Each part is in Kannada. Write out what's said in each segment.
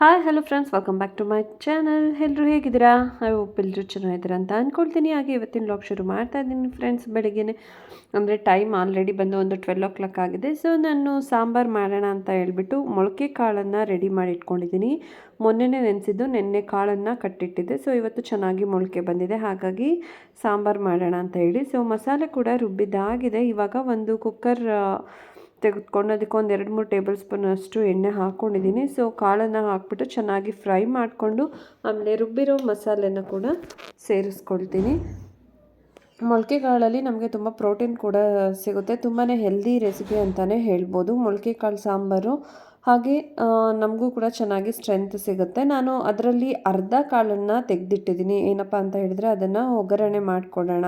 Hi hello friends welcome back to my channel ಎಲ್ಲರೂ ಹೇಗಿದ್ದೀರಾ? ಐ ಹೋಪ್ ಎಲ್ಲರೂ ಚೆನ್ನಾಗಿದ್ದೀರಾ ಅಂತ ಅಂದ್ಕೊಳ್ತೀನಿ ಹಾಗೆ ಇವತ್ತಿನ ಲಾಗ್ ಶುರು ಮಾಡ್ತಾ ಇದ್ದೀನಿ ಫ್ರೆಂಡ್ಸ್ ಬೆಳಗ್ಗೆನೆ, ಅಂದರೆ ಟೈಮ್ ಆಲ್ರೆಡಿ ಬಂದು ಒಂದು ಟ್ವೆಲ್ ಓ ಕ್ಲಾಕ್ ಆಗಿದೆ. ಸೊ ನಾನು ಸಾಂಬಾರು ಮಾಡೋಣ ಅಂತ ಹೇಳ್ಬಿಟ್ಟು ಮೊಳಕೆ ಕಾಳನ್ನು ರೆಡಿ ಮಾಡಿ ಇಟ್ಕೊಂಡಿದ್ದೀನಿ. ಮೊನ್ನೆನೇ ನೆನೆಸಿದ್ದು ನೆನ್ನೆ ಕಾಳನ್ನು ಕಟ್ಟಿಟ್ಟಿದ್ದೆ. ಸೊ ಇವತ್ತು ಚೆನ್ನಾಗಿ ಮೊಳಕೆ ಬಂದಿದೆ. ಹಾಗಾಗಿ ಸಾಂಬಾರು ಮಾಡೋಣ ಅಂತ ಹೇಳಿ. ಸೊ ಮಸಾಲೆ ಕೂಡ ರುಬ್ಬಿದ್ದಾಗಿದೆ. ಇವಾಗ ಒಂದು ಕುಕ್ಕರ್ ತೆಗೆದುಕೊಂಡು ಅದಕ್ಕೆ ಎರಡು ಮೂರು ಟೇಬಲ್ ಸ್ಪೂನ್ ಅಷ್ಟು ಎಣ್ಣೆ ಹಾಕ್ಕೊಂಡಿದ್ದೀನಿ. ಸೊ ಕಾಳನ್ನು ಹಾಕ್ಬಿಟ್ಟು ಚೆನ್ನಾಗಿ ಫ್ರೈ ಮಾಡಿಕೊಂಡು ಆಮೇಲೆ ರುಬ್ಬಿರೋ ಮಸಾಲೆನ ಕೂಡ ಸೇರಿಸ್ಕೊಳ್ತೀನಿ. ಮೊಳಕೆ ಕಾಳಲ್ಲಿ ನಮಗೆ ತುಂಬ ಪ್ರೋಟೀನ್ ಕೂಡ ಸಿಗುತ್ತೆ. ತುಂಬಾ ಹೆಲ್ದಿ ರೆಸಿಪಿ ಅಂತಲೇ ಹೇಳ್ಬೋದು. ಮೊಳಕೆ ಕಾಳು ಸಾಂಬಾರು ಹಾಗೆ ನಮಗೂ ಕೂಡ ಚೆನ್ನಾಗಿ ಸ್ಟ್ರೆಂತ್ ಸಿಗುತ್ತೆ. ನಾನು ಅದರಲ್ಲಿ ಅರ್ಧ ಕಾಳನ್ನು ತೆಗೆದಿಟ್ಟಿದ್ದೀನಿ. ಏನಪ್ಪ ಅಂತ ಹೇಳಿದರೆ ಅದನ್ನು ಒಗ್ಗರಣೆ ಮಾಡಿಕೊಡೋಣ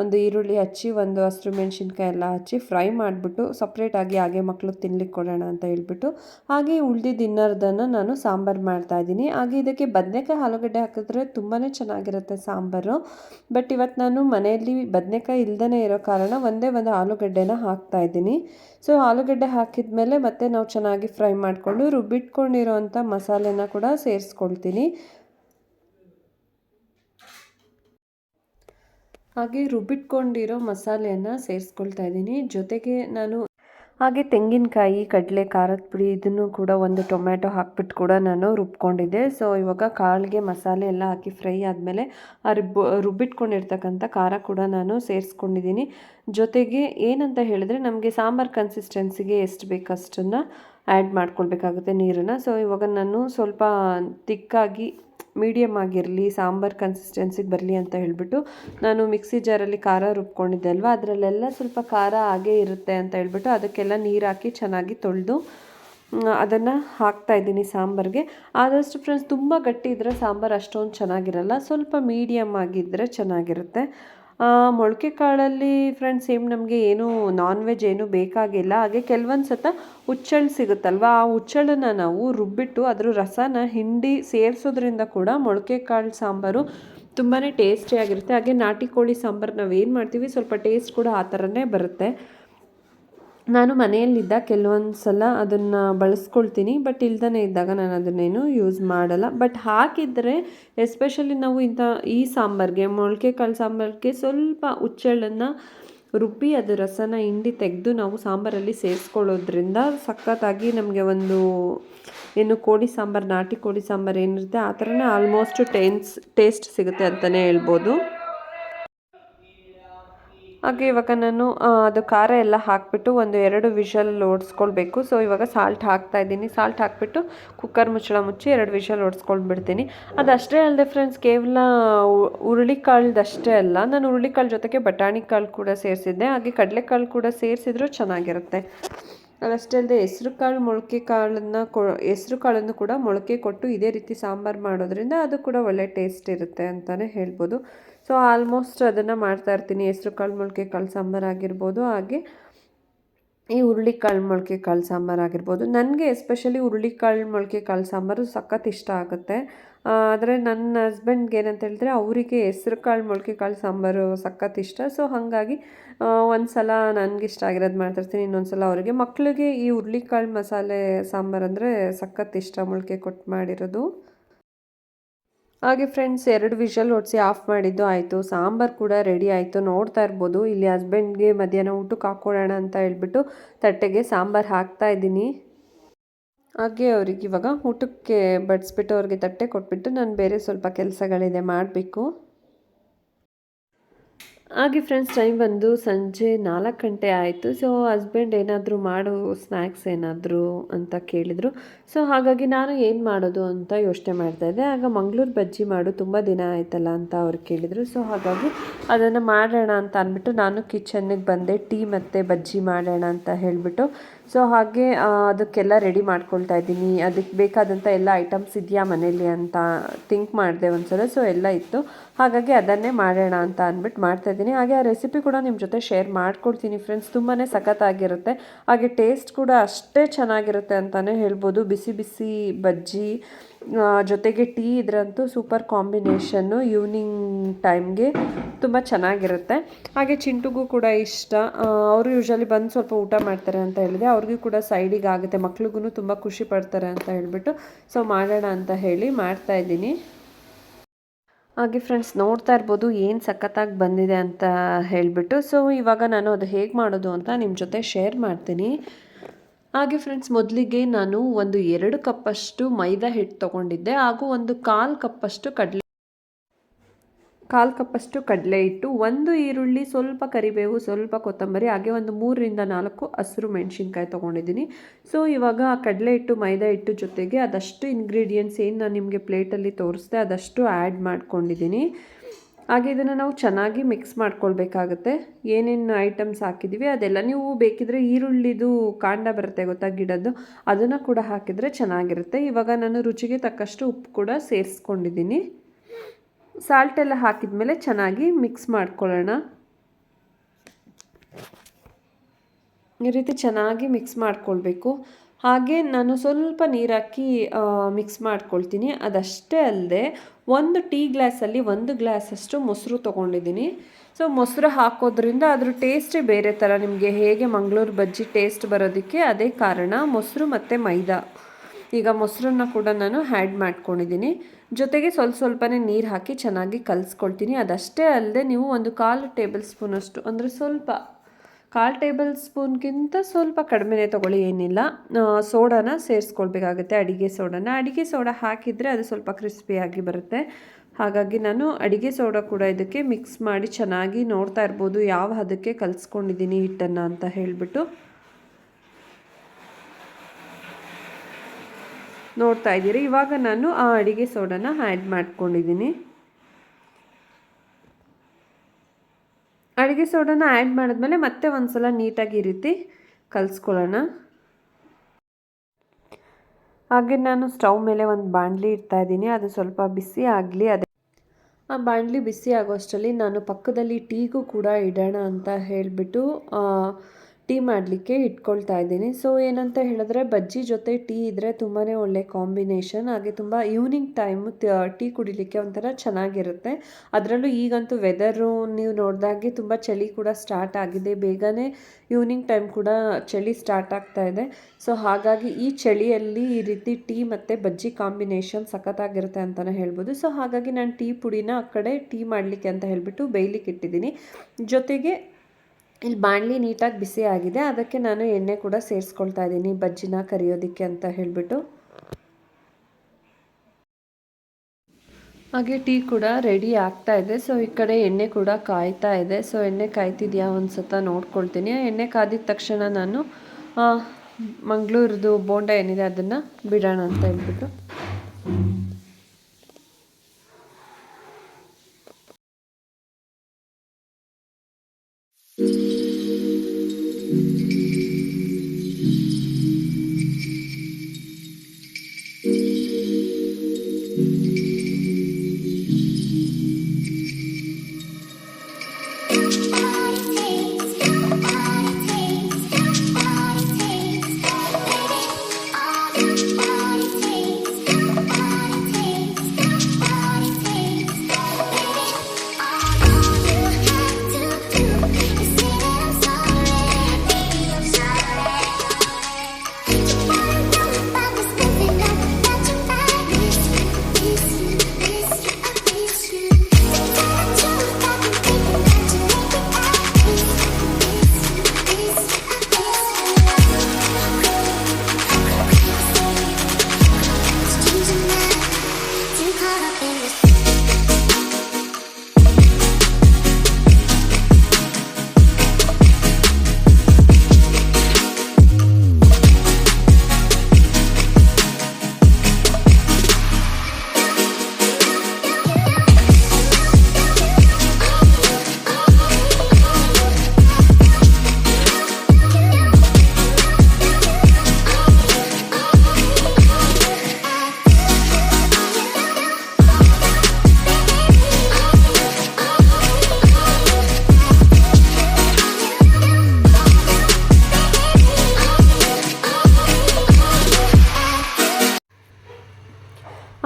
ಒಂದು ಈರುಳ್ಳಿ ಹಚ್ಚಿ, ಒಂದು ಹಸಿರು ಮೆಣಸಿನ್ಕಾಯಿ ಎಲ್ಲ ಹಚ್ಚಿ ಫ್ರೈ ಮಾಡಿಬಿಟ್ಟು ಸಪ್ರೇಟಾಗಿ ಹಾಗೆ ಮಕ್ಳಿಗೆ ತಿನ್ಲಿಕ್ಕೆ ಕೊಡೋಣ ಅಂತ ಹೇಳ್ಬಿಟ್ಟು ಹಾಗೆ ಉಳಿದಿದ್ದು ಇನ್ನರ್ದನ್ನು ನಾನು ಸಾಂಬಾರು ಮಾಡ್ತಾಯಿದ್ದೀನಿ ಹಾಗೆ ಇದಕ್ಕೆ ಬದನೆಕಾಯಿ ಆಲೂಗಡ್ಡೆ ಹಾಕಿದ್ರೆ ತುಂಬಾ ಚೆನ್ನಾಗಿರುತ್ತೆ ಸಾಂಬಾರು. ಬಟ್ ಇವತ್ತು ನಾನು ಮನೆಯಲ್ಲಿ ಬದನೆಕಾಯಿ ಇಲ್ಲದೇ ಇರೋ ಕಾರಣ ಒಂದೇ ಒಂದು ಆಲೂಗಡ್ಡೆನ ಹಾಕ್ತಾಯಿದ್ದೀನಿ ಸೊ, ಆಲೂಗಡ್ಡೆ ಹಾಕಿದ ಮೇಲೆ ಮತ್ತೆ ನಾವು ಚೆನ್ನಾಗಿ ಫ್ರೈ ಮಾಡಿಕೊಂಡು ರುಬ್ಬಿಟ್ಕೊಂಡಿರೋವಂಥ ಮಸಾಲೆನ ಕೂಡ ಸೇರಿಸ್ಕೊಳ್ತೀನಿ. ಹಾಗೆ ರುಬ್ಬಿಟ್ಕೊಂಡಿರೋ ಮಸಾಲೆಯನ್ನು ಸೇರಿಸ್ಕೊಳ್ತಾ ಇದ್ದೀನಿ. ಜೊತೆಗೆ ನಾನು ಹಾಗೆ ತೆಂಗಿನಕಾಯಿ, ಕಡಲೆ, ಖಾರದ ಪುಡಿ ಇದನ್ನು ಕೂಡ ಒಂದು ಟೊಮ್ಯಾಟೊ ಹಾಕ್ಬಿಟ್ಟು ಕೂಡ ನಾನು ರುಬ್ಕೊಂಡಿದ್ದೆ. ಸೊ, ಇವಾಗ ಕಾಳಿಗೆ ಮಸಾಲೆ ಎಲ್ಲ ಹಾಕಿ ಫ್ರೈ ಆದಮೇಲೆ ಆ ರುಬ್ಬ ರುಬ್ಬಿಟ್ಕೊಂಡಿರ್ತಕ್ಕಂಥ ಖಾರ ಕೂಡ ನಾನು ಸೇರಿಸ್ಕೊಂಡಿದ್ದೀನಿ. ಜೊತೆಗೆ ಏನಂತ ಹೇಳಿದ್ರೆ ನಮಗೆ ಸಾಂಬಾರು ಕನ್ಸಿಸ್ಟೆನ್ಸಿಗೆ ಎಷ್ಟು ಬೇಕು ಅಷ್ಟನ್ನು ಆ್ಯಡ್ ಮಾಡ್ಕೊಳ್ಬೇಕಾಗುತ್ತೆ ನೀರನ್ನು. ಸೊ ಇವಾಗ ನಾನು ಸ್ವಲ್ಪ ತಿಕ್ಕಾಗಿ ಮೀಡಿಯಮ್ ಆಗಿರಲಿ, ಸಾಂಬಾರು ಕನ್ಸಿಸ್ಟೆನ್ಸಿಗೆ ಬರಲಿ ಅಂತ ಹೇಳಿಬಿಟ್ಟು ನಾನು ಮಿಕ್ಸಿ ಜಾರಲ್ಲಿ ಖಾರ ರುಬ್ಕೊಂಡಿದ್ದೆ ಅಲ್ವಾ? ಅದರಲ್ಲೆಲ್ಲ ಸ್ವಲ್ಪ ಖಾರ ಹಾಗೇ ಇರುತ್ತೆ ಅಂತ ಹೇಳ್ಬಿಟ್ಟು ಅದಕ್ಕೆಲ್ಲ ನೀರು ಹಾಕಿ ಚೆನ್ನಾಗಿ ತೊಳೆದು ಅದನ್ನು ಹಾಕ್ತಾಯಿದ್ದೀನಿ ಸಾಂಬಾರಿಗೆ. ಆದಷ್ಟು ಫ್ರೆಂಡ್ಸ್ ತುಂಬ ಗಟ್ಟಿ ಇದ್ದರೆ ಸಾಂಬಾರು ಅಷ್ಟೊಂದು ಚೆನ್ನಾಗಿರಲ್ಲ. ಸ್ವಲ್ಪ ಮೀಡಿಯಮ್ ಆಗಿದ್ದರೆ ಚೆನ್ನಾಗಿರುತ್ತೆ. ಮೊಳಕೆ ಕಾಳಲ್ಲಿ ಫ್ರೆಂಡ್ಸ್ ಸೇಮ್ ನಮಗೆ ಏನು ನಾನ್ ವೆಜ್ ಏನು ಬೇಕಾಗಿಲ್ಲ. ಹಾಗೆ ಕೆಲವೊಂದು ಸತ ಹುಚ್ಚಳ್ಳು ಸಿಗುತ್ತಲ್ವ? ಆ ಹುಚ್ಚಳನ್ನ ನಾವು ರುಬ್ಬಿಟ್ಟು ಅದ್ರ ರಸನ ಹಿಂಡಿ ಸೇರಿಸೋದ್ರಿಂದ ಕೂಡ ಮೊಳಕೆ ಕಾಳು ಸಾಂಬಾರು ತುಂಬಾ ಟೇಸ್ಟಿಯಾಗಿರುತ್ತೆ ಹಾಗೆ ನಾಟಿ ಕೋಳಿ ಸಾಂಬಾರು ನಾವು ಏನು ಮಾಡ್ತೀವಿ, ಸ್ವಲ್ಪ ಟೇಸ್ಟ್ ಕೂಡ ಆ ಥರನೇ ಬರುತ್ತೆ. ನಾನು ಮನೆಯಲ್ಲಿದ್ದ ಕೆಲವೊಂದು ಸಲ ಅದನ್ನು ಬಳಸ್ಕೊಳ್ತೀನಿ ಬಟ್ ಇಲ್ದೇ ಇದ್ದಾಗ ನಾನು ಅದನ್ನೇನು ಯೂಸ್ ಮಾಡಲ್ಲ. ಬಟ್ ಹಾಕಿದರೆ ಎಸ್ಪೆಷಲಿ ನಾವು ಇಂಥ ಈ ಸಾಂಬಾರಿಗೆ ಮೊಳಕೆ ಕಾಳು ಸಾಂಬಾರಿಗೆ ಸ್ವಲ್ಪ ಹುಚ್ಚೆಳ್ಳನ್ನು ರುಬ್ಬಿ ಅದು ರಸನ ಹಿಂಡಿ ತೆಗೆದು ನಾವು ಸಾಂಬಾರಲ್ಲಿ ಸೇರಿಸ್ಕೊಳ್ಳೋದ್ರಿಂದ ಸಖತ್ತಾಗಿ ನಮಗೆ ಒಂದು, ಏನು ಕೋಳಿ ಸಾಂಬಾರು, ನಾಟಿ ಕೋಳಿ ಸಾಂಬಾರು ಏನಿರುತ್ತೆ ಆ ಥರನೇ ಆಲ್ಮೋಸ್ಟ್ ಟೇನ್ಸ್ ಟೇಸ್ಟ್ ಸಿಗುತ್ತೆ ಅಂತಲೇ ಹೇಳ್ಬೋದು. ಹಾಗೆ ಇವಾಗ ನಾನು ಅದು ಖಾರ ಎಲ್ಲ ಹಾಕಿಬಿಟ್ಟು ಒಂದು ಎರಡು ವಿಷಲ್ ಓಡಿಸ್ಕೊಳ್ಬೇಕು. ಸೊ ಇವಾಗ ಸಾಲ್ಟ್ ಹಾಕ್ತಾ ಇದ್ದೀನಿ. ಸಾಲ್ಟ್ ಹಾಕಿಬಿಟ್ಟು ಕುಕ್ಕರ್ ಮುಚ್ಚಳ ಮುಚ್ಚಿ ಎರಡು ವಿಷಲ್ ಓಡಿಸ್ಕೊಂಡ್ಬಿಡ್ತೀನಿ ಅದಷ್ಟೇ ಅಲ್ಲದೆ ಫ್ರೆಂಡ್ಸ್ ಕೇವಲ ಹುರುಳಿಕಾಳ್ದಷ್ಟೇ ಅಲ್ಲ, ನಾನು ಹುರುಳಿಕಾಳು ಜೊತೆಗೆ ಬಟಾಣಿ ಕಾಳು ಕೂಡ ಸೇರಿಸಿದ್ದೆ. ಹಾಗೆ ಕಡಲೆಕಾಳು ಕೂಡ ಸೇರಿಸಿದ್ರು ಚೆನ್ನಾಗಿರುತ್ತೆ. ಅದಷ್ಟೇ ಅಲ್ಲದೆ ಹೆಸ್ರು ಕಾಳು ಮೊಳಕೆ ಕಾಳನ್ನು ಕೊ ಹೆಸ್ರು ಕಾಳನ್ನು ಕೂಡ ಮೊಳಕೆ ಕೊಟ್ಟು ಇದೇ ರೀತಿ ಸಾಂಬಾರು ಮಾಡೋದ್ರಿಂದ ಅದು ಕೂಡ ಒಳ್ಳೆ ಟೇಸ್ಟ್ ಇರುತ್ತೆ ಅಂತಲೇ ಹೇಳ್ಬೋದು. ಸೊ ಆಲ್ಮೋಸ್ಟ್ ಅದನ್ನು ಮಾಡ್ತಾ ಇರ್ತೀನಿ. ಹೆಸ್ರು ಕಾಳು ಮೊಳಕೆ ಕಾಳು ಸಾಂಬಾರು ಆಗಿರ್ಬೋದು, ಹಾಗೆ ಈ ಹುರುಳಿ ಕಾಳು ಮೊಳಕೆ ಕಾಳು ಸಾಂಬಾರು ಆಗಿರ್ಬೋದು. ನನಗೆ ಎಸ್ಪೆಷಲಿ ಹುರುಳಿಕಾಳು ಮೊಳಕೆ ಕಾಳು ಸಾಂಬಾರು ಸಖತ್ ಇಷ್ಟ ಆಗುತ್ತೆ. ಆದರೆ ನನ್ನ ಹಸ್ಬೆಂಡ್ಗೆ ಏನಂತ ಹೇಳಿದ್ರೆ ಅವರಿಗೆ ಹೆಸ್ರು ಕಾಳು ಮೊಳಕೆ ಕಾಳು ಸಾಂಬಾರು ಸಖತ್ ಇಷ್ಟ. ಸೊ ಹಾಗಾಗಿ ಒಂದು ಸಲ ಇಷ್ಟ ಆಗಿರೋದು ಮಾಡ್ತಿರ್ತೀನಿ ಇನ್ನೊಂದು ಸಲ ಅವರಿಗೆ. ಮಕ್ಕಳಿಗೆ ಈ ಹುರುಳಿಕಾಳು ಮಸಾಲೆ ಸಾಂಬಾರು ಅಂದರೆ ಸಖತ್ ಇಷ್ಟ ಮೊಳಕೆ ಕೊಟ್ಟು ಮಾಡಿರೋದು. ಹಾಗೆ ಫ್ರೆಂಡ್ಸ್ ಎರಡು ವಿಷಲ್ ಹೊಡಿಸಿ ಆಫ್ ಮಾಡಿದ್ದು ಆಯಿತು. ಸಾಂಬಾರು ಕೂಡ ರೆಡಿ ಆಯಿತು. ನೋಡ್ತಾ ಇರ್ಬೋದು. ಇಲ್ಲಿ ಹಸ್ಬೆಂಡ್ಗೆ ಮಧ್ಯಾಹ್ನ ಊಟಕ್ಕೆ ಹಾಕ್ಕೊಡೋಣ ಅಂತ ಹೇಳ್ಬಿಟ್ಟು ತಟ್ಟೆಗೆ ಸಾಂಬಾರು ಹಾಕ್ತಾ ಇದ್ದೀನಿ. ಹಾಗೆ ಅವ್ರಿಗೆ ಇವಾಗ ಊಟಕ್ಕೆ ಬಡಿಸ್ಬಿಟ್ಟು ಅವ್ರಿಗೆ ತಟ್ಟೆ ಕೊಟ್ಬಿಟ್ಟು ನಾನು ಬೇರೆ ಸ್ವಲ್ಪ ಕೆಲಸಗಳಿದೆ ಮಾಡಬೇಕು. ಹಾಗೆ ಫ್ರೆಂಡ್ಸ್ ಟೈಮ್ ಬಂದು ಸಂಜೆ ನಾಲ್ಕು ಗಂಟೆ ಆಯಿತು. ಸೊ ಹಸ್ಬೆಂಡ್ ಏನಾದರೂ ಮಾಡು ಸ್ನ್ಯಾಕ್ಸ್ ಏನಾದರೂ ಅಂತ ಕೇಳಿದರು. ಸೊ ಹಾಗಾಗಿ ನಾನು ಏನು ಮಾಡೋದು ಅಂತ ಯೋಚನೆ ಮಾಡ್ತಾಯಿದ್ದೆ ಆಗ ಮಂಗಳೂರು ಬಜ್ಜಿ ಮಾಡು, ತುಂಬ ದಿನ ಆಯ್ತಲ್ಲ ಅಂತ ಅವ್ರು ಕೇಳಿದರು. ಸೊ ಹಾಗಾಗಿ ಅದನ್ನು ಮಾಡೋಣ ಅಂತ ಅಂದ್ಬಿಟ್ಟು ನಾನು ಕಿಚನ್ನಿಗೆ ಬಂದೆ, ಟೀ ಮತ್ತು ಬಜ್ಜಿ ಮಾಡೋಣ ಅಂತ ಹೇಳಿಬಿಟ್ಟು. ಸೊ ಹಾಗೆ ಅದಕ್ಕೆಲ್ಲ ರೆಡಿ ಮಾಡ್ಕೊಳ್ತಾ ಇದ್ದೀನಿ. ಅದಕ್ಕೆ ಬೇಕಾದಂಥ ಎಲ್ಲ ಐಟಮ್ಸ್ ಇದೆಯಾ ಮನೇಲಿ ಅಂತ ಥಿಂಕ್ ಮಾಡಿದೆ ಒಂದ್ಸಲ. ಸೊ ಎಲ್ಲ ಇತ್ತು. ಹಾಗಾಗಿ ಅದನ್ನೇ ಮಾಡೋಣ ಅಂತ ಅಂದ್ಬಿಟ್ಟು ಮಾಡ್ತಾಯಿದ್ದೀನಿ ಹಾಗೆ ಆ ರೆಸಿಪಿ ಕೂಡ ನಿಮ್ಮ ಜೊತೆ ಶೇರ್ ಮಾಡ್ಕೊಡ್ತೀನಿ ಫ್ರೆಂಡ್ಸ್ ತುಂಬಾ ಸಖತ್ತಾಗಿರುತ್ತೆ. ಹಾಗೆ ಟೇಸ್ಟ್ ಕೂಡ ಅಷ್ಟೇ ಚೆನ್ನಾಗಿರುತ್ತೆ ಅಂತಲೇ ಹೇಳ್ಬೋದು. ಬಿಸಿ ಬಿಸಿ ಬಜ್ಜಿ ಜೊತೆಗೆ ಟೀ ಇದ್ರಂತೂ ಸೂಪರ್ ಕಾಂಬಿನೇಷನ್ನು ಈವ್ನಿಂಗ್ ಟೈಮ್ಗೆ ತುಂಬ ಚೆನ್ನಾಗಿರುತ್ತೆ. ಹಾಗೆ ಚಿಂಟುಗೂ ಕೂಡ ಇಷ್ಟ. ಅವರು ಯೂಶ್ವಲಿ ಬಂದು ಸ್ವಲ್ಪ ಊಟ ಮಾಡ್ತಾರೆ ಅಂತ ಹೇಳಿದೆ. ಅವ್ರಿಗೂ ಕೂಡ ಸೈಡಿಗೆ ಆಗುತ್ತೆ. ಮಕ್ಳಿಗೂ ತುಂಬ ಖುಷಿ ಪಡ್ತಾರೆ ಅಂತ ಹೇಳಿಬಿಟ್ಟು ಸೊ ಮಾಡೋಣ ಅಂತ ಹೇಳಿ ಮಾಡ್ತಾ ಇದ್ದೀನಿ. ಹಾಗೆ ಫ್ರೆಂಡ್ಸ್, ನೋಡ್ತಾ ಇರ್ಬೋದು ಏನು ಸಖತ್ತಾಗಿ ಬಂದಿದೆ ಅಂತ ಹೇಳಿಬಿಟ್ಟು. ಸೊ ಇವಾಗ ನಾನು ಅದು ಹೇಗೆ ಮಾಡೋದು ಅಂತ ನಿಮ್ಮ ಜೊತೆ ಶೇರ್ ಮಾಡ್ತೀನಿ. ಹಾಗೆ ಫ್ರೆಂಡ್ಸ್ ಮೊದಲಿಗೆ ನಾನು ಒಂದು ಎರಡು ಕಪ್ಪಷ್ಟು ಮೈದಾ ಹಿಟ್ಟು ತೊಗೊಂಡಿದ್ದೆ. ಹಾಗೂ ಒಂದು ಕಾಲು ಕಪ್ಪಷ್ಟು ಕಡಲೆ ಕಾಲು ಕಪ್ಪಷ್ಟು ಕಡಲೆ ಹಿಟ್ಟು, ಒಂದು ಈರುಳ್ಳಿ, ಸ್ವಲ್ಪ ಕರಿಬೇವು, ಸ್ವಲ್ಪ ಕೊತ್ತಂಬರಿ, ಹಾಗೆ ಒಂದು ಮೂರರಿಂದ ನಾಲ್ಕು ಹಸಿರು ಮೆಣಸಿನ್ಕಾಯಿ ತೊಗೊಂಡಿದ್ದೀನಿ. ಸೊ ಇವಾಗ ಆ ಕಡಲೆ ಹಿಟ್ಟು, ಮೈದಾ ಹಿಟ್ಟು ಜೊತೆಗೆ ಅದಷ್ಟು ಇಂಗ್ರೀಡಿಯೆಂಟ್ಸ್ ಏನು ನಾನು ನಿಮಗೆ ಪ್ಲೇಟಲ್ಲಿ ತೋರಿಸ್ದೆ ಅದಷ್ಟು ಆ್ಯಡ್ ಮಾಡ್ಕೊಂಡಿದ್ದೀನಿ. ಹಾಗೆ ಇದನ್ನು ನಾವು ಚೆನ್ನಾಗಿ ಮಿಕ್ಸ್ ಮಾಡ್ಕೊಳ್ಬೇಕಾಗತ್ತೆ. ಏನೇನು ಐಟಮ್ಸ್ ಹಾಕಿದ್ದೀವಿ ಅದೆಲ್ಲ ನೀವು ಬೇಕಿದ್ರೆ ಈರುಳ್ಳಿದು ಕಾಂಡ ಬರುತ್ತೆ ಗೊತ್ತಾ ಗಿಡದ್ದು, ಅದನ್ನು ಕೂಡ ಹಾಕಿದರೆ ಚೆನ್ನಾಗಿರುತ್ತೆ. ಇವಾಗ ನಾನು ರುಚಿಗೆ ತಕ್ಕಷ್ಟು ಉಪ್ಪು ಕೂಡ ಸೇರಿಸ್ಕೊಂಡಿದ್ದೀನಿ ಸಾಲ್ಟ್ ಎಲ್ಲ ಹಾಕಿದ ಮೇಲೆ ಚೆನ್ನಾಗಿ ಮಿಕ್ಸ್ ಮಾಡ್ಕೊಳ್ಳೋಣ. ಈ ರೀತಿ ಚೆನ್ನಾಗಿ ಮಿಕ್ಸ್ ಮಾಡ್ಕೊಳ್ಬೇಕು. ಹಾಗೆ ನಾನು ಸ್ವಲ್ಪ ನೀರಾಕಿ ಮಿಕ್ಸ್ ಮಾಡ್ಕೊಳ್ತೀನಿ. ಅದಷ್ಟೇ ಅಲ್ಲದೆ ಒಂದು ಟೀ ಗ್ಲಾಸಲ್ಲಿ ಒಂದು ಗ್ಲಾಸಷ್ಟು ಮೊಸರು ತೊಗೊಂಡಿದ್ದೀನಿ. ಸೊ, ಮೊಸರು ಹಾಕೋದ್ರಿಂದ ಅದ್ರ ಟೇಸ್ಟೇ ಬೇರೆ ಥರ. ನಿಮಗೆ ಹೇಗೆ ಮಂಗಳೂರು ಬಜ್ಜಿ ಟೇಸ್ಟ್ ಬರೋದಕ್ಕೆ ಅದೇ ಕಾರಣ ಮೊಸರು ಮತ್ತು ಮೈದಾ. ಈಗ ಮೊಸರನ್ನ ಕೂಡ ನಾನು ಆ್ಯಡ್ ಮಾಡ್ಕೊಂಡಿದ್ದೀನಿ. ಜೊತೆಗೆ ಸ್ವಲ್ಪ ಸ್ವಲ್ಪನೇ ನೀರು ಹಾಕಿ ಚೆನ್ನಾಗಿ ಕಲಿಸ್ಕೊಳ್ತೀನಿ. ಅದಷ್ಟೇ ಅಲ್ಲದೆ ನೀವು ಒಂದು ಕಾಲು ಟೇಬಲ್ ಸ್ಪೂನಷ್ಟು, ಅಂದರೆ ಸ್ವಲ್ಪ ಕಾಲು ಟೇಬಲ್ ಸ್ಪೂನ್ಗಿಂತ ಸ್ವಲ್ಪ ಕಡಿಮೆನೇ ತೊಗೊಳ್ಳಿ, ಏನಿಲ್ಲ. ಸೋಡಾನ ಸೇರಿಸ್ಕೊಳ್ಬೇಕಾಗುತ್ತೆ. ಅಡಿಗೆ ಸೋಡಾನ. ಅಡಿಗೆ ಸೋಡಾ ಹಾಕಿದರೆ ಅದು ಸ್ವಲ್ಪ ಕ್ರಿಸ್ಪಿಯಾಗಿ ಬರುತ್ತೆ. ಹಾಗಾಗಿ ನಾನು ಅಡಿಗೆ ಸೋಡಾ ಕೂಡ ಇದಕ್ಕೆ ಮಿಕ್ಸ್ ಮಾಡಿ ಚೆನ್ನಾಗಿ ನೋಡ್ತಾ ಇರ್ಬೋದು. ಯಾವ ಹದಕ್ಕೆ ಕಲಿಸ್ಕೊಂಡಿದ್ದೀನಿ ಹಿಟ್ಟನ್ನು ಅಂತ ಹೇಳಿಬಿಟ್ಟು. ನೋಡ್ತಾ ಇದ್ದೀರಿ. ಇವಾಗ ನಾನು ಆ ಅಡಿಗೆ ಸೋಡಾನ ಆ್ಯಡ್ ಮಾಡ್ಕೊಂಡಿದ್ದೀನಿ. ಅಡುಗೆ ಸೋಡಾನ ಆ್ಯಡ್ ಮಾಡಿದ್ಮೇಲೆ ಮತ್ತೆ ಒಂದು ಸಲ ನೀಟಾಗಿ ಈ ರೀತಿ ಕಲಿಸ್ಕೊಳ್ಳೋಣ. ಹಾಗೆ ನಾನು ಸ್ಟವ್ ಮೇಲೆ ಒಂದು ಬಾಣಲಿ ಇಡ್ತಾ ಇದ್ದೀನಿ. ಅದು ಸ್ವಲ್ಪ ಬಿಸಿ ಆಗಲಿ, ಅದೇ ಆ ಬಾಣಲಿ ಬಿಸಿ ಆಗೋಷ್ಟರಲ್ಲಿ ನಾನು ಪಕ್ಕದಲ್ಲಿ ಟೀಗೂ ಕೂಡ ಇಡೋಣ ಅಂತ ಹೇಳಿಬಿಟ್ಟು ಟೀ ಮಾಡಲಿಕ್ಕೆ ಇಟ್ಕೊಳ್ತಾ ಇದ್ದೀನಿ. ಸೊ ಏನಂತ ಹೇಳಿದ್ರೆ ಬಜ್ಜಿ ಜೊತೆ ಟೀ ಇದ್ದರೆ ತುಂಬಾ ಒಳ್ಳೆ ಕಾಂಬಿನೇಷನ್. ಹಾಗೆ ತುಂಬ ಈವ್ನಿಂಗ್ ಟೈಮು ಟೀ ಕುಡಿಲಿಕ್ಕೆ ಒಂಥರ ಚೆನ್ನಾಗಿರುತ್ತೆ. ಅದರಲ್ಲೂ ಈಗಂತೂ ವೆದರು ನೀವು ನೋಡಿದಾಗೆ ತುಂಬ ಚಳಿ ಕೂಡ ಸ್ಟಾರ್ಟ್ ಆಗಿದೆ. ಬೇಗನೆ ಈವ್ನಿಂಗ್ ಟೈಮ್ ಕೂಡ ಚಳಿ ಸ್ಟಾರ್ಟ್ ಆಗ್ತಾ ಇದೆ. ಸೊ ಹಾಗಾಗಿ ಈ ಚಳಿಯಲ್ಲಿ ಈ ರೀತಿ ಟೀ ಮತ್ತು ಬಜ್ಜಿ ಕಾಂಬಿನೇಷನ್ ಸಖತ್ತಾಗಿರುತ್ತೆ ಅಂತಲೇ ಹೇಳ್ಬೋದು. ಸೊ ಹಾಗಾಗಿ ನಾನು ಟೀ ಪುಡಿನ ಆ ಕಡೆ ಟೀ ಮಾಡಲಿಕ್ಕೆ ಅಂತ ಹೇಳಿಬಿಟ್ಟು ಬೇಯ್ಲಿಕ್ಕೆ ಇಟ್ಟಿದ್ದೀನಿ. ಜೊತೆಗೆ ಇಲ್ಲಿ ಬಾಣಲಿ ನೀಟಾಗಿ ಬಿಸಿ ಆಗಿದೆ. ಅದಕ್ಕೆ ನಾನು ಎಣ್ಣೆ ಕೂಡ ಸೇರಿಸ್ಕೊಳ್ತಾ ಇದ್ದೀನಿ. ಬಜ್ಜಿನ ಕರಿಯೋದಕ್ಕೆ ಅಂತ ಹೇಳಿಬಿಟ್ಟು. ಹಾಗೆ ಟೀ ಕೂಡ ರೆಡಿ ಆಗ್ತಾ ಇದೆ. ಸೊ, ಈ ಕಡೆ ಎಣ್ಣೆ ಕೂಡ ಕಾಯ್ತಾ ಇದೆ. ಸೊ, ಎಣ್ಣೆ ಕಾಯ್ತಿದ್ಯಾ ಒಂದು ಸತ ನೋಡ್ಕೊಳ್ತೀನಿ ಎಣ್ಣೆ ಕಾದಿದ ತಕ್ಷಣ ನಾನು ಮಂಗಳೂರದು ಬೋಂಡ ಏನಿದೆ ಅದನ್ನು ಬಿಡೋಣ ಅಂತ ಹೇಳ್ಬಿಟ್ಟು.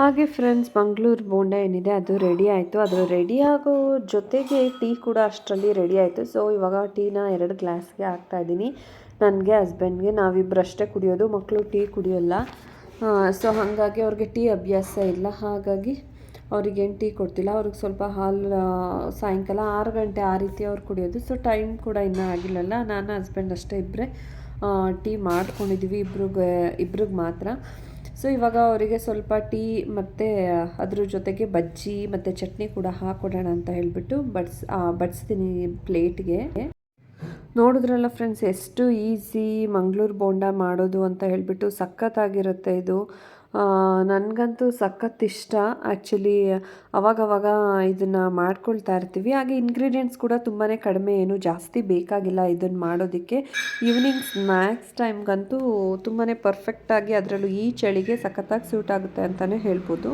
ಹಾಗೆ ಫ್ರೆಂಡ್ಸ್ ಮಂಗಳೂರು ಬೋಂಡ ಏನಿದೆ, ಅದು ರೆಡಿ ಆಯಿತು. ಅದು ರೆಡಿ ಆಗೋ ಜೊತೆಗೆ ಟೀ ಕೂಡ ಅಷ್ಟರಲ್ಲಿ ರೆಡಿ ಆಯಿತು. ಸೊ ಇವಾಗ ಟೀನ ಎರಡು ಗ್ಲಾಸ್ಗೆ ಹಾಕ್ತಾಯಿದ್ದೀನಿ ನನಗೆ ಹಸ್ಬೆಂಡ್ಗೆ ನಾವಿಬ್ಬರಷ್ಟೇ ಕುಡಿಯೋದು. ಮಕ್ಕಳು ಟೀ ಕುಡಿಯೋಲ್ಲ. ಸೊ ಹಾಗಾಗಿ ಅವ್ರಿಗೆ ಟೀ ಅಭ್ಯಾಸ ಇಲ್ಲ. ಹಾಗಾಗಿ ಅವ್ರಿಗೇನು ಟೀ ಕೊಡ್ತಿಲ್ಲ. ಅವ್ರಿಗೆ ಸ್ವಲ್ಪ ಹಾಲು ಸಾಯಂಕಾಲ ಆರು ಗಂಟೆ ಆ ರೀತಿ ಅವ್ರು ಕುಡಿಯೋದು. ಸೊ ಟೈಮ್ ಕೂಡ ಇನ್ನೂ ಆಗಿಲ್ಲಲ್ಲ. ನಾನು ಹಸ್ಬೆಂಡ್ ಅಷ್ಟೇ ಇಬ್ಬರೇ ಟೀ ಮಾಡ್ಕೊಂಡಿದ್ದೀವಿ ಇಬ್ರಿಗೆ ಇಬ್ರಿಗೆ ಮಾತ್ರ. ಸೊ ಇವಾಗ ಅವರಿಗೆ ಸ್ವಲ್ಪ ಟೀ ಮತ್ತು ಅದ್ರ ಜೊತೆಗೆ ಬಜ್ಜಿ ಮತ್ತು ಚಟ್ನಿ ಕೂಡ ಹಾಕೊಡೋಣ ಅಂತ ಹೇಳಿಬಿಟ್ಟು ಬಡ್ಸ್ ಬಡಿಸ್ತೀನಿ ಪ್ಲೇಟ್ಗೆ. ನೋಡಿದ್ರಲ್ಲ ಫ್ರೆಂಡ್ಸ್ ಎಷ್ಟು ಈಸಿ ಮಂಗಳೂರು ಬೋಂಡ ಮಾಡೋದು ಅಂತ ಹೇಳಿಬಿಟ್ಟು ಸಖತ್ತಾಗಿರುತ್ತೆ ಇದು. ನನಗಂತೂ ಸಖತ್ ಇಷ್ಟ. ಆ್ಯಕ್ಚುಲಿ ಅವಾಗವಾಗ ಇದನ್ನು ಮಾಡ್ಕೊಳ್ತಾ ಇರ್ತೀವಿ. ಹಾಗೆ ಇಂಗ್ರೀಡಿಯೆಂಟ್ಸ್ ಕೂಡ ತುಂಬಾ ಕಡಿಮೆ, ಏನು ಜಾಸ್ತಿ ಬೇಕಾಗಿಲ್ಲ ಇದನ್ನು ಮಾಡೋದಕ್ಕೆ. ಈವ್ನಿಂಗ್ ಸ್ನ್ಯಾಕ್ಸ್ ಟೈಮ್ಗಂತೂ ತುಂಬಾ ಪರ್ಫೆಕ್ಟಾಗಿ ಅದರಲ್ಲೂ ಈ ಚಳಿಗೆ ಸಖತ್ತಾಗಿ ಸೂಟ್ ಆಗುತ್ತೆ ಅಂತಲೇ ಹೇಳ್ಬೋದು.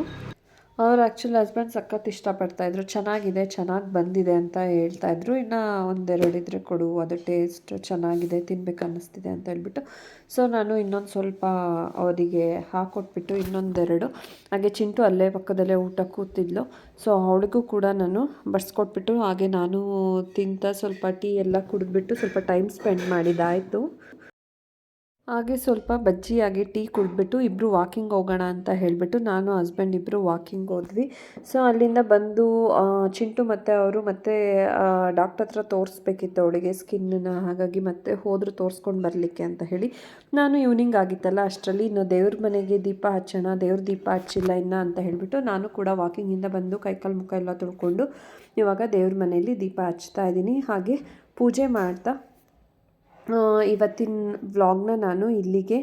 ಅವ್ರು ಆ್ಯಕ್ಚುಲಿ ಹಸ್ಬೆಂಡ್ ಸಖತ್ ಇಷ್ಟಪಡ್ತಾಯಿದ್ರು ಚೆನ್ನಾಗಿದೆ, ಚೆನ್ನಾಗಿ ಬಂದಿದೆ ಅಂತ ಹೇಳ್ತಾಯಿದ್ರು ಇನ್ನು ಒಂದೆರಡು ಇದ್ರೆ ಕೊಡು, ಅದು ಟೇಸ್ಟ್ ಚೆನ್ನಾಗಿದೆ, ತಿನ್ಬೇಕು ಅನ್ನಿಸ್ತಿದೆ ಅಂತ ಹೇಳ್ಬಿಟ್ಟು. ಸೊ ನಾನು ಇನ್ನೊಂದು ಸ್ವಲ್ಪ ಅವರಿಗೆ ಹಾಕೊಟ್ಬಿಟ್ಟು ಇನ್ನೊಂದೆರಡು. ಹಾಗೆ ಚಿಂಟು ಅಲ್ಲೇ ಪಕ್ಕದಲ್ಲೇ ಊಟ ಕೂತಿದ್ಲು. ಸೊ ಅವಳಿಗೂ ಕೂಡ ನಾನು ಬಡಿಸ್ಕೊಟ್ಬಿಟ್ಟು ಹಾಗೆ ನಾನು ತಿಂತ ಸ್ವಲ್ಪ ಟೀ ಎಲ್ಲ ಕುಡಿದ್ಬಿಟ್ಟು ಸ್ವಲ್ಪ ಟೈಮ್ ಸ್ಪೆಂಡ್ ಮಾಡಿದ್ದಾಯಿತು ಹಾಗೆ ಸ್ವಲ್ಪ ಬಜ್ಜಿಯಾಗಿ ಟೀ ಕುಡಿದ್ಬಿಟ್ಟು ಇಬ್ಬರು ವಾಕಿಂಗ್ ಹೋಗೋಣ ಅಂತ ಹೇಳಿಬಿಟ್ಟು ನಾನು, ಹಸ್ಬೆಂಡ್ ಇಬ್ಬರು ವಾಕಿಂಗ್ ಹೋದ್ವಿ. ಸೊ, ಅಲ್ಲಿಂದ ಬಂದು ಚಿಂಟು ಮತ್ತು ಅವರು ಮತ್ತೆ ಡಾಕ್ಟರ್ ಹತ್ರ ತೋರಿಸ್ಬೇಕಿತ್ತು ಅವಳಿಗೆ ಸ್ಕಿನ್ನ, ಹಾಗಾಗಿ ಮತ್ತೆ ಹೋದರೂ ತೋರಿಸ್ಕೊಂಡು ಬರಲಿಕ್ಕೆ ಅಂತ ಹೇಳಿ. ನಾನು ಈವ್ನಿಂಗ್ ಆಗಿತ್ತಲ್ಲ, ಅಷ್ಟರಲ್ಲಿ ಇನ್ನು ದೇವ್ರ ಮನೆಗೆ ದೀಪ ಹಚ್ಚೋಣ, ದೇವ್ರ ದೀಪ ಹಚ್ಚಿಲ್ಲ ಇನ್ನು ಅಂತ ಹೇಳಿಬಿಟ್ಟು ನಾನು ಕೂಡ ವಾಕಿಂಗಿಂದ ಬಂದು ಕೈಕಾಲು ಮುಖ ಎಲ್ಲ ತೊಳ್ಕೊಂಡು ಇವಾಗ ದೇವ್ರ ಮನೆಯಲ್ಲಿ ದೀಪ ಹಚ್ತಾ ಇದ್ದೀನಿ. ಹಾಗೆ ಪೂಜೆ ಮಾಡ್ತಾ ಇವತ್ತಿನ ವ್ಲಾಗ್ನ ನಾನು ಇಲ್ಲಿಗೆ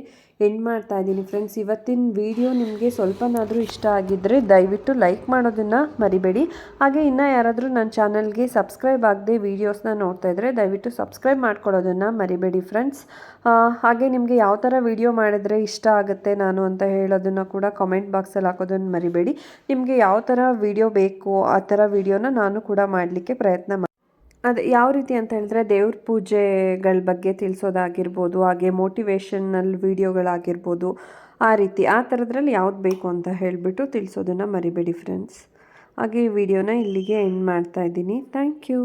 ಎಂಡ್ ಮಾಡ್ತಾ ಇದ್ದೀನಿ ಫ್ರೆಂಡ್ಸ್. ಇವತ್ತಿನ ವಿಡಿಯೋ ನಿಮಗೆ ಸ್ವಲ್ಪನಾದರೂ ಇಷ್ಟ ಆಗಿದ್ದರೆ ದಯವಿಟ್ಟು ಲೈಕ್ ಮಾಡೋದನ್ನು ಮರಿಬೇಡಿ. ಹಾಗೆ ಇನ್ನು ಯಾರಾದರೂ ನನ್ನ ಚಾನಲ್ಗೆ ಸಬ್ಸ್ಕ್ರೈಬ್ ಆಗದೆ ವೀಡಿಯೋಸ್ನ ನೋಡ್ತಾ ಇದ್ದರೆ ದಯವಿಟ್ಟು ಸಬ್ಸ್ಕ್ರೈಬ್ ಮಾಡ್ಕೊಳ್ಳೋದನ್ನು ಮರಿಬೇಡಿ ಫ್ರೆಂಡ್ಸ್. ಹಾಗೆ ನಿಮಗೆ ಯಾವ ಥರ ವಿಡಿಯೋ ಮಾಡಿದರೆ ಇಷ್ಟ ಆಗುತ್ತೆ ನಾನು ಅಂತ ಹೇಳೋದನ್ನು ಕೂಡ ಕಾಮೆಂಟ್ ಬಾಕ್ಸಲ್ಲಿ ಹಾಕೋದನ್ನು ಮರಿಬೇಡಿ. ನಿಮಗೆ ಯಾವ ಥರ ವಿಡಿಯೋ ಬೇಕು ಆ ಥರ ವಿಡಿಯೋನ ನಾನು ಕೂಡ ಮಾಡಲಿಕ್ಕೆ ಪ್ರಯತ್ನ ಅದು ಯಾವ ರೀತಿ ಅಂತ ಹೇಳಿದ್ರೆ ದೇವ್ರ ಪೂಜೆಗಳ ಬಗ್ಗೆ ತಿಳಿಸೋದಾಗಿರ್ಬೋದು, ಹಾಗೆ ಮೋಟಿವೇಶನಲ್ ವೀಡಿಯೋಗಳಾಗಿರ್ಬೋದು ಆ ರೀತಿ ಆ ಥರದ್ರಲ್ಲಿ ಯಾವ್ದು ಬೇಕು ಅಂತ ಹೇಳಿಬಿಟ್ಟು ತಿಳಿಸೋದನ್ನು ಮರಿಬೇಡಿ ಫ್ರೆಂಡ್ಸ್ ಹಾಗೆ ಈ ವಿಡಿಯೋನ ಇಲ್ಲಿಗೆ ಎಂಡ್ ಮಾಡ್ತಾ ಇದ್ದೀನಿ. Thank you